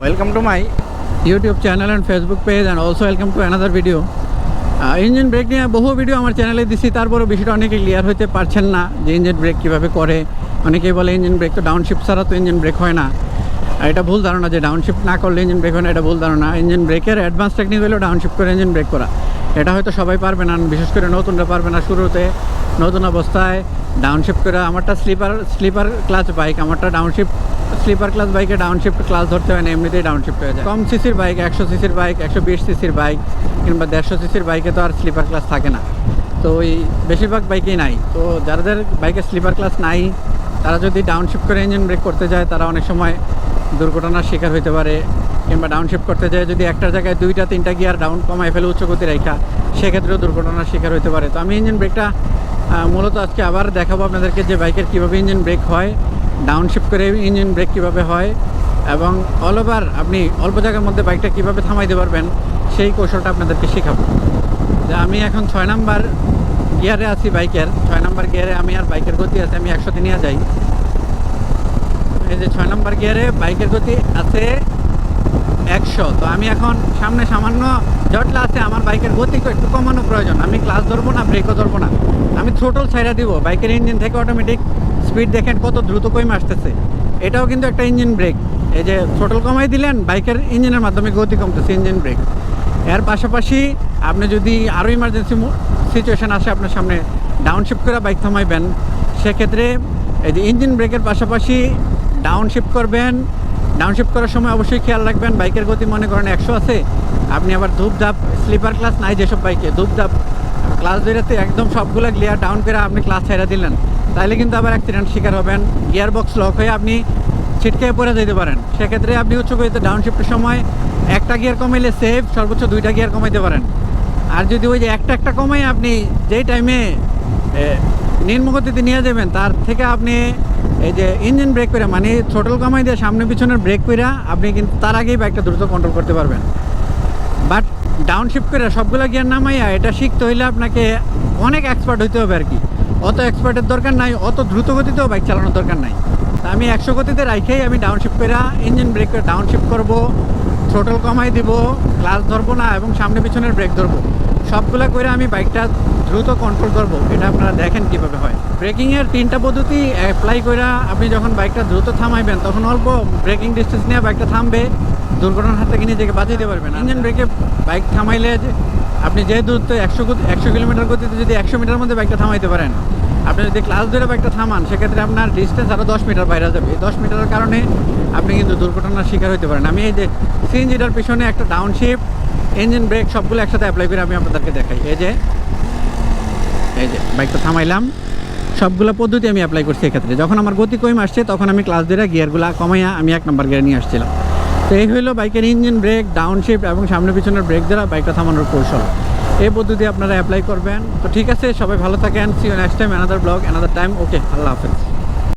Welcome to my YouTube channel and Facebook page and also welcome to another video. Engine brake নিয়ে বহু video আমার চ্যানেলে দিছি, তারপরও বিষয়টা অনেকে ক্লিয়ার হতে পারছেন না যে ইঞ্জিন ব্রেক কীভাবে করে। অনেকেই বলে ইঞ্জিন ব্রেক তো ডাউনশিফট ছাড়া তো ইঞ্জিন ব্রেক হয় না। এটা ভুল ধারণা যে ডাউনশিফট না করলে ইঞ্জিন ব্রেক হয় না, এটা ভুল ধারণা। ইঞ্জিন ব্রেকের অ্যাডভান্স টেকনিক হলো ডাউনশিফট করে ইঞ্জিন ব্রেক করা। এটা হয়তো সবাই পারবে না, বিশেষ করে নতুনরা পারবে না শুরুতে। নতুন অবস্থায় ডাউনশিফট করে, আমারটা স্লিপার স্লিপার ক্লাচ বাইক আমারটা ডাউনশিফট স্লিপার ক্লাস বাইকে ডাউনশিফট ক্লাস ধরতে হয় না, এমনিতেই ডাউনশিফট হয়ে যায়। কম সিসির বাইক একশো সিসির বাইক একশো বিশ সিসির বাইক কিংবা দেড়শো সিসির বাইকে তো আর স্লিপার ক্লাস থাকে না। তো ওই বেশিরভাগ বাইকেই নাই। তো যাদের বাইকে স্লিপার ক্লাস নাই, তারা যদি ডাউনশিফট করে ইঞ্জিন ব্রেক করতে যায়, তারা অনেক সময় দুর্ঘটনার শিকার হতে পারে, কিংবা ডাউনশিফট করতে যায়, যদি একটা জায়গায় দুইটা, তিনটা গিয়ার ডাউন কমায় ফেলে উচ্চ গতি রেখা, সেক্ষেত্রেও দুর্ঘটনার শিকার হতে পারে। তো আমি ইঞ্জিন ব্রেকটা মূলত আজকে আবার দেখাবো আপনাদেরকে যে বাইকের কীভাবে ইঞ্জিন ব্রেক হয়। ডাউনশিফট করে ইঞ্জিন ব্রেক কীভাবে হয় এবং অল ওভার আপনি অল্প জায়গার মধ্যে বাইকটা কীভাবে থামাইতে পারবেন, সেই কৌশলটা আপনাদেরকে শেখাবো। যে আমি এখন ছয় নাম্বার গিয়ারে আছি বাইকের ছয় নাম্বার গিয়ারে আমি আর বাইকের গতি আছে, আমি একশো নিয়ে যাই। এই যে ছয় নাম্বার গিয়ারে বাইকের গতি আছে একশো। তো আমি এখন সামনে সামান্য জটলা আছে, আমার বাইকের গতি একটু কমানো প্রয়োজন। আমি ক্লাস ধরবো না ব্রেকও ধরবো না। আমি থ্রোটল ছাইড়া দিব বাইকের ইঞ্জিন থেকে অটোমেটিক স্পিড দেখেন কত দ্রুত কমে আসতেছে। এটাও কিন্তু একটা ইঞ্জিন ব্রেক। এই যে থ্রোটল কমাই দিলেন, বাইকের ইঞ্জিনের মাধ্যমে গতি কমতেছে, ইঞ্জিন ব্রেক। এর পাশাপাশি আপনি যদি আরও ইমার্জেন্সি সিচুয়েশন আসে আপনার সামনে ডাউনশিফট করে বাইক থামাইবেন, সেক্ষেত্রে এই যে ইঞ্জিন ব্রেকের পাশাপাশি ডাউনশিফট করবেন। ডাউনশিফট করার সময় অবশ্যই খেয়াল রাখবেন, বাইকের গতি মনে করেন একশো আছে। আপনি আবার ধূপধাপ স্লিপার ক্লাস নাই যেসব বাইকে, ধূপধাপ ক্লাস ধরেতে একদম সবগুলো গিয়ার ডাউন করে আপনি ক্লাস ছেড়ে দিলেন। তাহলে কিন্তু আবার অ্যাক্সিডেন্ট শিকার হবেন। গিয়ার বক্স লক হয়ে আপনি ছিটকে পড়ে যেতে পারেন। সেক্ষেত্রে আপনি গতিতে ডাউনশিফটের সময় একটা গিয়ার কমাইলে সেফ সর্বোচ্চ দুইটা গিয়ার কমাইতে পারেন। আর যদি ওই যে একটা একটা কমাই আপনি যেই টাইমে নিম্নগতিতে নিয়ে যাবেন, তার থেকে আপনি এই যে ইঞ্জিন ব্রেক করে মানে ছোটল কমাই দিয়ে সামনে পিছনের ব্রেক করে আপনি কিন্তু তার আগেই বাইকটা দ্রুত কন্ট্রোল করতে পারবেন। বাট ডাউনশিফট করে সবগুলো গিয়ার নামাইয়া এটা শিখতে হইলে আপনাকে অনেক এক্সপার্ট হইতে হবে আর কি। অত এক্সপার্টের দরকার নাই, অত দ্রুত গতিতেও বাইক চালানোর দরকার নাই। তা আমি একশো গতিতে রাইখেই আমি ডাউনশিপ করে ইঞ্জিন ব্রেক করে ডাউনশিফট করব থ্রোটল কমাই দিব ক্লাস ধরবো না এবং সামনে পিছনের ব্রেক ধরবো। সবগুলো করে আমি বাইকটা দ্রুত কন্ট্রোল করব। এটা আপনারা দেখেন কীভাবে হয়। ব্রেকিংয়ের তিনটা পদ্ধতি অ্যাপ্লাই করে আপনি যখন বাইকটা দ্রুত থামাইবেন, তখন অল্প ব্রেকিং ডিস্টেন্স নিয়ে বাইকটা থামবে, দুর্ঘটনার হাত থেকে নিজেকে বাঁচাইতে পারবেন। ইঞ্জিন ব্রেকে বাইক থামাইলে আপনি যে দূরত্ব একশো একশো কিলোমিটার গতিতে যদি একশো মিটার মধ্যে বাইকটা থামাইতে পারেন, আপনি যদি ক্লাস ধরে বাইকটা থামান, সেক্ষেত্রে আপনার ডিস্টেন্স আরও দশ মিটার বাইরে যাবে। দশ মিটারের কারণে আপনি কিন্তু দুর্ঘটনার শিকার হতে পারেন। আমি এই যে সিএনজিটার পিছনে একটা ডাউনশিফট ইঞ্জিন ব্রেক সবগুলো একসাথে অ্যাপ্লাই করে আমি আপনাদেরকে দেখাই। এই যে এই যে বাইকটা থামাইলাম, সবগুলো পদ্ধতি আমি অ্যাপ্লাই করছি এক্ষেত্রে। যখন আমার গতি কম আসছে, তখন আমি ক্লাস ধরে গিয়ারগুলো কমাইয়া আমি এক নম্বর গিয়ার নিয়ে আসছিলাম। তো এই হলো বাইকের ইঞ্জিন ব্রেক, ডাউনশিফট এবং সামনে পিছনের ব্রেক দ্বারা বাইকটা থামানোর কৌশল। এই পদ্ধতি আপনারা অ্যাপ্লাই করবেন। তো ঠিক আছে, সবাই ভালো থাকেন। See next time another blog another time okay আল্লাহ হাফেজ।